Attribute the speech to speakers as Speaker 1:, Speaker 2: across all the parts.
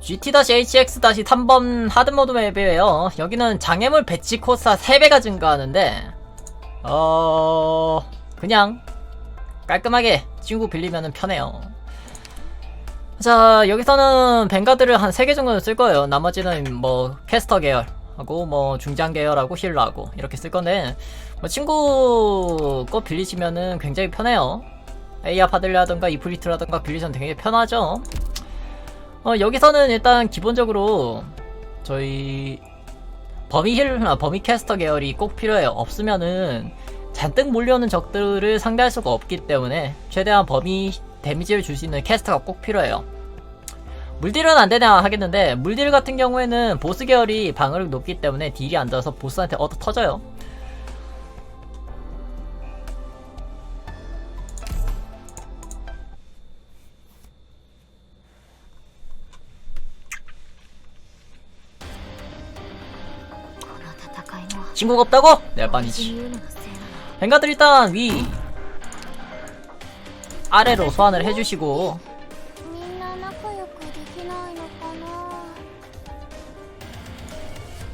Speaker 1: GT-HX-3번 하드모드 맵이에요. 여기는 장애물 배치 코스가 3배가 증가하는데, 어, 그냥 깔끔하게 친구 빌리면 편해요. 자, 여기서는 뱅가드를 한 3개 정도는 쓸 거예요. 나머지는 뭐 캐스터 계열 하고 뭐 중장 계열하고 힐러하고 이렇게 쓸 건데, 뭐 친구 거 빌리시면은 굉장히 편해요. 에이아 파들라든가 이프리트라든가 빌리시면 되게 편하죠. 어, 여기서는 일단 기본적으로 저희 범위 힐, 아, 범위 캐스터 계열이 꼭 필요해요. 없으면은 잔뜩 몰려오는 적들을 상대할 수가 없기 때문에 최대한 범위 데미지를 줄 수 있는 캐스터가 꼭 필요해요. 물딜은 안 되냐 하겠는데 물딜 같은 경우에는 보스 계열이 방어력 높기 때문에 딜이 안 들어서 보스한테 얻어 터져요. 친구가 없다고? 내 반이지. 뱅가들 일단 위 아래로 소환을 해주시고.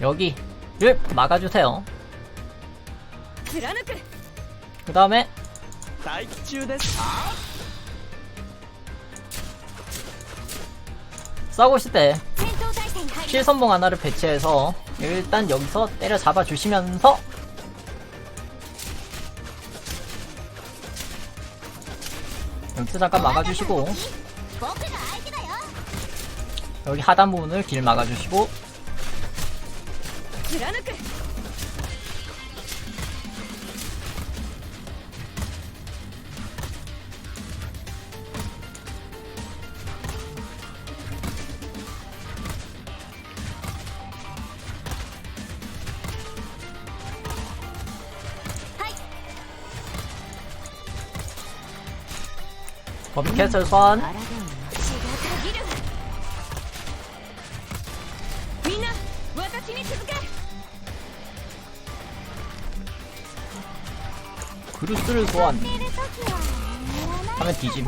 Speaker 1: 여기를 막아주세요. 그 다음에 싸우고 있을 때 실선봉 하나를 배치해서 일단 여기서 때려잡아 주시면서 여기서 잠깐 막아주시고 여기 하단 부분을 길 막아주시고 범 캐슬
Speaker 2: 선
Speaker 1: 그루스를 소환. 하면 뒤짐.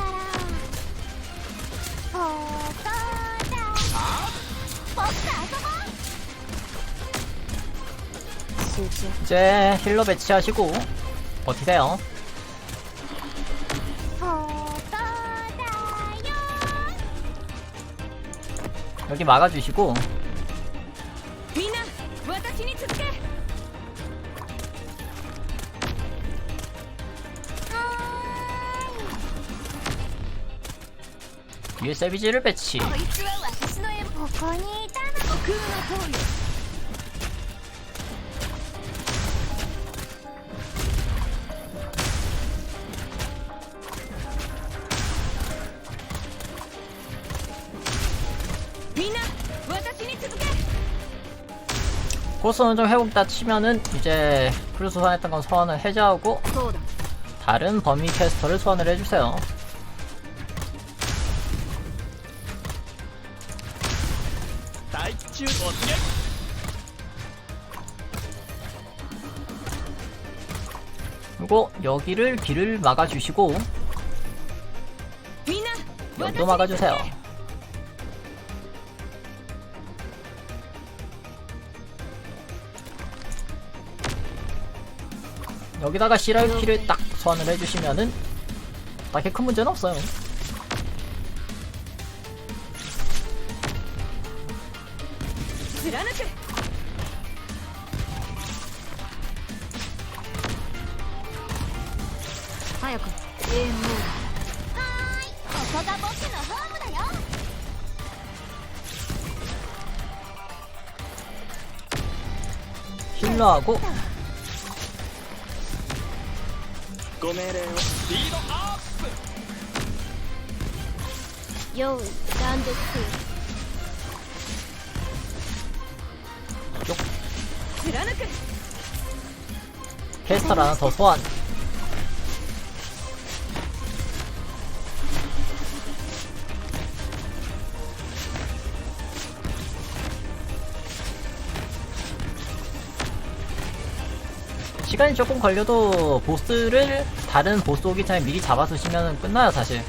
Speaker 1: 이제 힐러 배치하시고 버티세요. 여기 막아주시고. 위에 세비지를 배치. 코스는 좀 회복다 치면은 이제 크루스 소환했던 건 소환을 해제하고 다른 범위 캐스터를 소환을 해주세요. 그리고 여기를 길을 막아주시고 연도 막아주세요. 여기다가 CRQ를 딱 소환을 해주시면은 딱히 큰 문제는 없어요. 힐러하고
Speaker 3: ご命令をスピードアップ
Speaker 4: 用意ランドスク
Speaker 2: 貫く
Speaker 1: 캐스터를 하나 더 소환 시간이 조금 걸려도 보스를 다른 보스 오기 전에 미리 잡아두시면 끝나요 사실.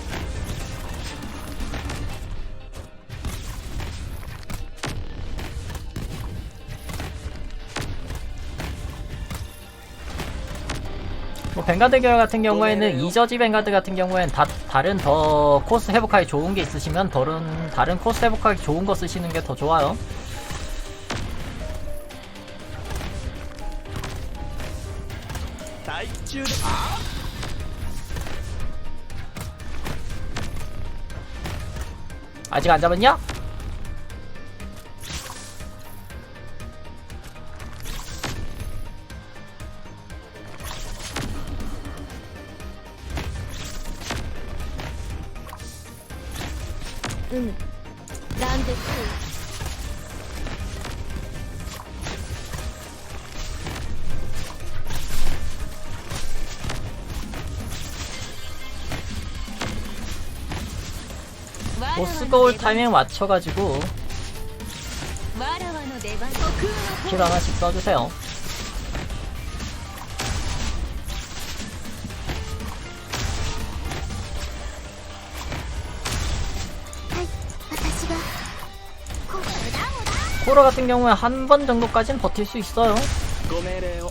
Speaker 1: 뭐 뱅가드 결 같은 경우에는 네. 이저지 뱅가드 같은 경우에는 다, 다른 더 코스 회복하기 좋은 게 있으시면 다른 다른 코스 회복하기 좋은 거 쓰시는 게 더 좋아요.
Speaker 3: 줄 아!
Speaker 1: 아직 안 잡았냐?
Speaker 4: 응. 나한테 쿨.
Speaker 1: 보스가 올 타이밍 맞춰가지고 킬 하나씩 써주세요 코라 같은 경우에 한 번 정도까진 버틸 수 있어요.
Speaker 3: 고메레오.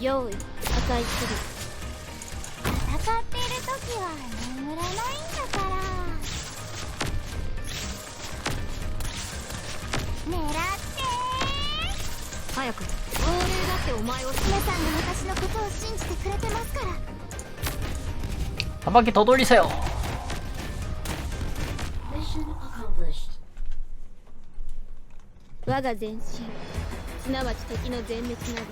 Speaker 4: 用意赤い釣り戦っている時は眠らないんだから狙って
Speaker 2: 早く亡霊だってお前を
Speaker 4: 皆さんが私のことを信じてくれてますから
Speaker 1: 한 바퀴 더 돌리세요.
Speaker 4: Mission accomplished
Speaker 2: 我が前進すなわち敵の全滅など